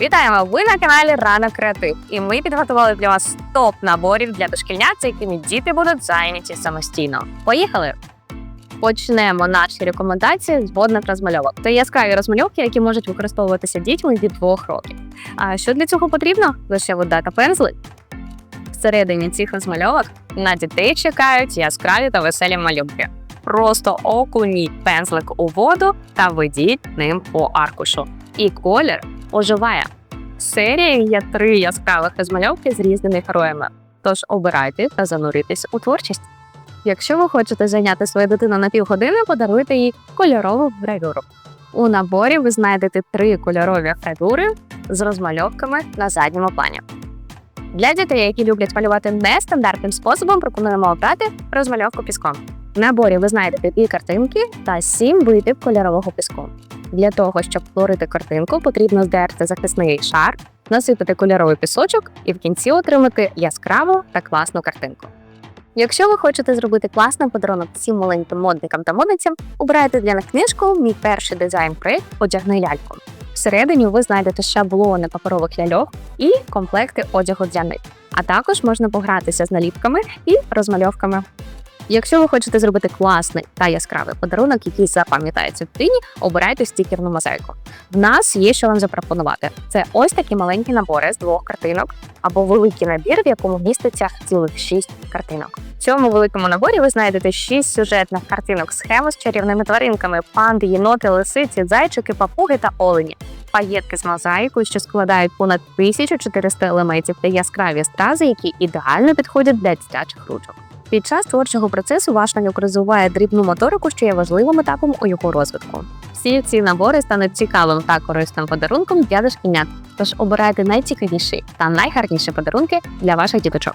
Вітаємо! Ви на каналі Рана Креатив, і ми підготували для вас топ наборів для дошкільнят, з якими діти будуть зайняті самостійно. Поїхали! Почнемо наші рекомендації з водних розмальовок. Це яскраві розмальовки, які можуть використовуватися дітьми від двох років. А що для цього потрібно? Лише вода та пензли. Всередині цих розмальовок на дітей чекають яскраві та веселі малюнки. Просто окуніть пензлик у воду та ведіть ним по аркушу. І колір оживає. В серії є три яскравих розмальовки з різними героями. Тож обирайте та зануритесь у творчість. Якщо ви хочете зайняти свою дитину на півгодини, подаруйте їй кольорову гравюру. У наборі ви знайдете три кольорові гравюри з розмальовками на задньому плані. Для дітей, які люблять малювати нестандартним способом, пропонуємо обрати розмальовку піском. В наборі ви знайдете дві картинки та сім видів кольорового піску. Для того, щоб створити картинку, потрібно здерти захисний шар, насипати кольоровий пісочок і в кінці отримати яскраву та класну картинку. Якщо ви хочете зробити класний подарунок всім маленьким модникам та модницям, обирайте для них книжку Мій перший дизайн проєкт Одягни ляльку. Всередині ви знайдете шаблони паперових ляльок і комплекти одягу для них. А також можна погратися з наліпками і розмальовками. Якщо ви хочете зробити класний та яскравий подарунок, який запам'ятається дитині, обирайте стікерну мозаїку. В нас є що вам запропонувати. Це ось такі маленькі набори з двох картинок або великий набір, в якому міститься цілих шість картинок. В цьому великому наборі ви знайдете шість сюжетних картинок схеми з чарівними тваринками: панди, єноти, лисиці, зайчики, папуги та олені. Паєтки з мозаїкою, що складають понад 1400 елементів та яскраві стрази, які ідеально підходять для дитячих ручок. Під час творчого процесу ваш малюк розвиває дрібну моторику, що є важливим етапом у його розвитку. Всі ці набори стануть цікавим та корисним подарунком для дошкільнят. Тож обирайте найцікавіші та найгарніші подарунки для ваших діточок.